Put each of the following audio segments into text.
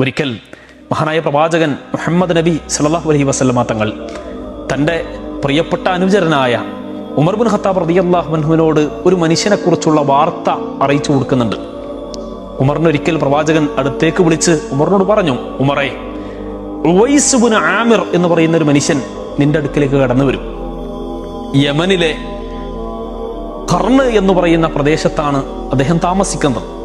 ഒരിക്കൽ മഹാനായ പ്രവാചകൻ മുഹമ്മദ് നബി സല്ലാഹു അലഹി വസ്ലമ തങ്ങൾ തന്റെ പ്രിയപ്പെട്ട അനുചരനായ ഉമർ ബിൻ ഖത്താബ് റളിയല്ലാഹു അൻഹുവിനോട് ഒരു മനുഷ്യനെക്കുറിച്ചുള്ള വാർത്ത അറിയിച്ചു കൊടുക്കുന്നുണ്ട്. ഉമറിനൊരിക്കൽ പ്രവാചകൻ അടുത്തേക്ക് വിളിച്ച് ഉമറിനോട് പറഞ്ഞു ഉമറെ ആമിർ എന്ന് പറയുന്ന ഒരു മനുഷ്യൻ നിന്റെ അടുക്കിലേക്ക് കടന്നു വരും. യമനിലെ കർണ് എന്ന് പറയുന്ന പ്രദേശത്താണ് അദ്ദേഹം താമസിക്കുന്നത്.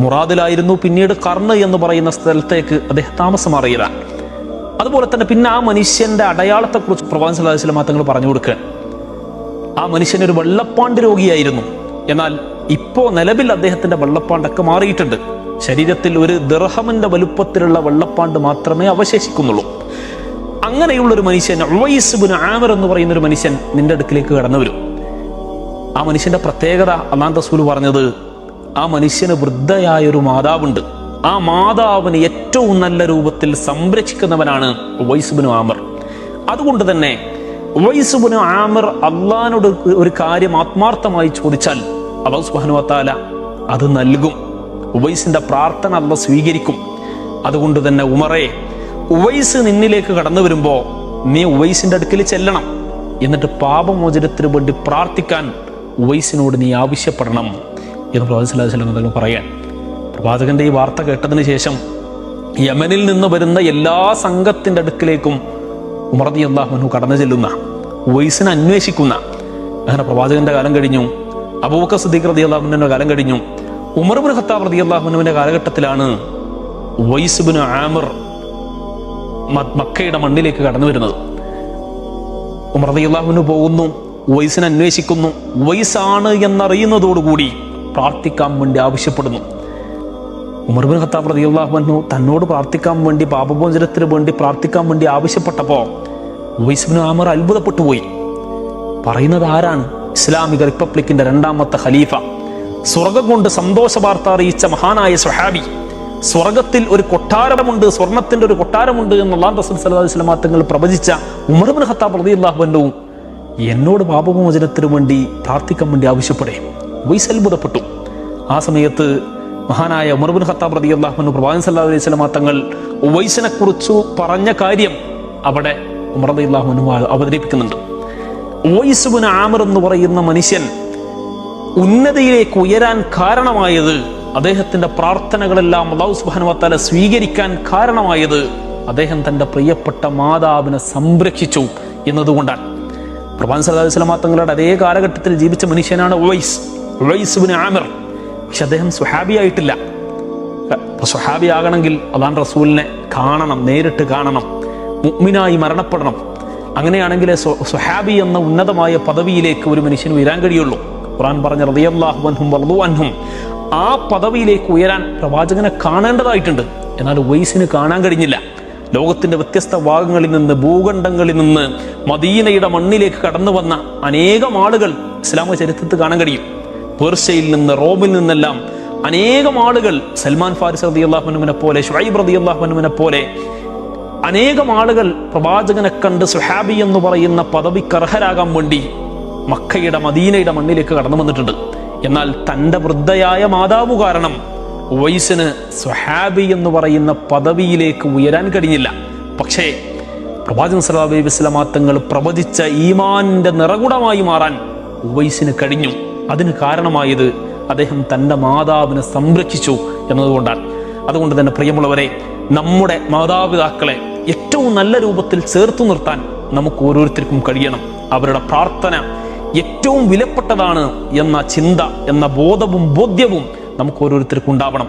മുറാദിലായിരുന്നു. പിന്നീട് കർണ് എന്ന് പറയുന്ന സ്ഥലത്തേക്ക് അദ്ദേഹം താമസം അറിയലാണ് അതുപോലെ തന്നെ പിന്നെ ആ മനുഷ്യന്റെ അടയാളത്തെക്കുറിച്ച് പ്രവാൻ സല്ലാഹു വസ്ലം തങ്ങൾ പറഞ്ഞു കൊടുക്കുക ആ മനുഷ്യൻ ഒരു വെള്ളപ്പാണ്ട് രോഗിയായിരുന്നു. എന്നാൽ ഇപ്പോ നിലവിൽ അദ്ദേഹത്തിന്റെ വെള്ളപ്പാണ്ടൊക്കെ മാറിയിട്ടുണ്ട്. ശരീരത്തിൽ ഒരു ദർഹമിന്റെ വലുപ്പത്തിലുള്ള വെള്ളപ്പാണ്ട് മാത്രമേ അവശേഷിക്കുന്നുള്ളൂ. അങ്ങനെയുള്ള ഒരു മനുഷ്യൻ ഉവൈസ് ആമർ എന്ന് പറയുന്ന ഒരു മനുഷ്യൻ നിന്റെ അടുക്കിലേക്ക് കടന്നു വരും. ആ മനുഷ്യന്റെ പ്രത്യേകത അള്ളാൻ റസൂൽ പറഞ്ഞത് ആ മനുഷ്യന് വൃദ്ധയായൊരു മാതാവുണ്ട്. ആ മാതാവിന് ഏറ്റവും നല്ല രൂപത്തിൽ സംരക്ഷിക്കുന്നവനാണ് വൈസുബിനു ആമർ. അതുകൊണ്ട് തന്നെ വൈസുബിനു ആമർ അള്ളഹാനോട് ഒരു കാര്യം ആത്മാർത്ഥമായി ചോദിച്ചാൽ അള്ളാഹു സുബാനുവത്താല അത് നൽകും. ഉവൈസിന്റെ പ്രാർത്ഥന അല്ല സ്വീകരിക്കും. അതുകൊണ്ട് തന്നെ ഉമറെ ഉവൈസ് നിന്നിലേക്ക് കടന്നു വരുമ്പോ നീ ഉവൈസിന്റെ അടുക്കൽ ചെല്ലണം. എന്നിട്ട് പാപമോചനത്തിന് വേണ്ടി പ്രാർത്ഥിക്കാൻ ഉവൈസിനോട് നീ ആവശ്യപ്പെടണം. എന്ന് വസല്ലം തങ്ങൾ പറയാൻ. പ്രവാചകന്റെ ഈ വാർത്ത കേട്ടതിന് ശേഷം യമനിൽ നിന്ന് വരുന്ന എല്ലാ സംഘത്തിന്റെ അടുക്കിലേക്കും ഉമർദി അള്ളാഹുനു കടന്നു ചെല്ലുന്ന ഉവൈസിനെ അന്വേഷിക്കുന്ന അങ്ങനെ പ്രവാചകന്റെ കാലം കഴിഞ്ഞു അബൂബക്കർ സിദ്ദീഖ് റതി അൻഹുവിന്റെ കാലം കഴിഞ്ഞു. ഉമർ ബിൻ ഖത്താബ് റതി അൻഹുവിന്റെ കാലഘട്ടത്തിലാണ് വൈസ് ബിൻ ആമിർ മക്കയുടെ മണ്ണിലേക്ക് കടന്നു വരുന്നത്. ഉമർ റളിയല്ലാഹുവിന് പോകുന്നു വൈസിനെ അന്വേഷിക്കുന്നു. ഉവൈസാണ് എന്നറിയുന്നതോടുകൂടി പ്രാർത്ഥിക്കാൻ വേണ്ടി ആവശ്യപ്പെടുന്നു. ഉമർബിൻ ഖത്താബ് അൻഹു തന്നോട് പ്രാർത്ഥിക്കാൻ വേണ്ടി പാപമോചനത്തിന് വേണ്ടി പ്രാർത്ഥിക്കാൻ വേണ്ടി ആവശ്യപ്പെട്ടപ്പോൾ ഉവൈസ് ബിൻ ആമർ അത്ഭുതപ്പെട്ടു പോയി. പറയുന്നത് ആരാണ്? ഇസ്ലാമിക റിപ്പബ്ലിക്കിന്റെ രണ്ടാമത്തെ ഖലീഫ. സ്വർഗം കൊണ്ട് സന്തോഷ വാർത്ത അറിയിച്ച മഹാനായ സുഹാബി സ്വർഗത്തിൽ ഒരു കൊട്ടാരമുണ്ട് സ്വർണത്തിന്റെ ഒരു കൊട്ടാരമുണ്ട് എന്നുള്ള റസൂൽ സല്ലല്ലാഹു അലൈഹി വസല്ലം തങ്ങൾ പ്രവചിച്ച ഉമർ ബിൻ ഖത്താബ് റളിയല്ലാഹു അൻഹു എന്നോട് പാപമോചനത്തിന് വേണ്ടി പ്രാർത്ഥിക്കാൻ വേണ്ടി ആവശ്യപ്പെടേ. വൈസ് ആ സമയത്ത് മഹാനായ ഉമർബുൻ ഖത്താബ് റളിയല്ലാഹു അൻഹു പ്രവാചകൻ സല്ലല്ലാഹു അലൈഹി വസല്ലം തങ്ങൾ ഉവൈസിനെ കുറിച്ച് പറഞ്ഞ കാര്യം അവിടെ ഉമർ റളിയല്ലാഹു അൻഹു അവതരിപ്പിക്കുന്നുണ്ട്. ഉവൈസ് ആമർ എന്ന് പറയുന്ന മനുഷ്യൻ ഉന്നതിയിലേക്ക് ഉയരാൻ കാരണമായത് അദ്ദേഹത്തിന്റെ പ്രാർത്ഥനകളെല്ലാം അള്ളാഹു സുബ്ഹാനഹു വതആല സ്വീകരിക്കാൻ കാരണമായത് അദ്ദേഹം തന്റെ പ്രിയപ്പെട്ട മാതാവിനെ സംരക്ഷിച്ചു എന്നതുകൊണ്ടാണ്. പ്രഭാൻ വസല്ലമ തങ്ങളുടെ അതേ കാലഘട്ടത്തിൽ ജീവിച്ച മനുഷ്യനാണ് ഉവൈസ് ആമിർ പക്ഷെ അദ്ദേഹം സുഹാബിയായിട്ടില്ല അപ്പൊ സുഹാബി ആകണമെങ്കിൽ അള്ളാൻ റസൂലിനെ കാണണം നേരിട്ട് കാണണം മുഗ്മിനായി മരണപ്പെടണം. അങ്ങനെയാണെങ്കിൽ സുഹാബി എന്ന ഉന്നതമായ പദവിയിലേക്ക് ഒരു മനുഷ്യന് ഉയരാൻ കഴിയുള്ളൂ. ഖുറാൻ പറഞ്ഞ റളിയല്ലാഹു അൻഹും അൻഹും. ആ പദവിയിലേക്ക് ഉയരാൻ പ്രവാചകനെ കാണേണ്ടതായിട്ടുണ്ട്. എന്നാൽ ഉവൈസിന് കാണാൻ കഴിഞ്ഞില്ല. ലോകത്തിന്റെ വ്യത്യസ്ത ഭാഗങ്ങളിൽ നിന്ന് ഭൂഖണ്ഡങ്ങളിൽ നിന്ന് മദീനയുടെ മണ്ണിലേക്ക് കടന്നു വന്ന അനേകം ആളുകൾ ഇസ്ലാമിക ചരിത്രത്തിൽ കാണാൻ കഴിയും. പേർഷ്യയിൽ നിന്ന് റോമിൽ നിന്നെല്ലാം അനേകം ആളുകൾ സൽമാൻ ഫാരിസ് റതി അള്ളാഹുനുവിനെ പോലെ ഷുഹൈബ് റതി അള്ളാഹുനുവിനെ പോലെ അനേകം ആളുകൾ പ്രവാചകനെ കണ്ട് സുഹാബി എന്ന് പറയുന്ന പദവിക്ക് അർഹരാകാൻ വേണ്ടി മക്കയുടെ മദീനയുടെ മണ്ണിലേക്ക് കടന്നു വന്നിട്ടുണ്ട്. എന്നാൽ തന്റെ വൃദ്ധയായ മാതാവ് കാരണം ഉവൈസിന് സുഹാബി എന്ന് പറയുന്ന പദവിയിലേക്ക് ഉയരാൻ കഴിഞ്ഞില്ല. പക്ഷേ പ്രവാചകൻ സലാബി തങ്ങൾ പ്രവചിച്ച ഈമാന്റെ നിറകുടമായി മാറാൻ ഉവൈസിന് കഴിഞ്ഞു. അതിന് കാരണമായത് അദ്ദേഹം തന്റെ മാതാവിനെ സംരക്ഷിച്ചു എന്നതുകൊണ്ടാണ്. അതുകൊണ്ട് തന്നെ പ്രിയമുള്ളവരെ നമ്മുടെ മാതാപിതാക്കളെ ഏറ്റവും നല്ല രൂപത്തിൽ ചേർത്തു നിർത്താൻ നമുക്ക് ഓരോരുത്തർക്കും കഴിയണം. അവരുടെ പ്രാർത്ഥന ഏറ്റവും വിലപ്പെട്ടതാണ് എന്ന ചിന്ത എന്ന ബോധവും ബോധ്യവും നമുക്ക് ഓരോരുത്തർക്കും ഉണ്ടാവണം.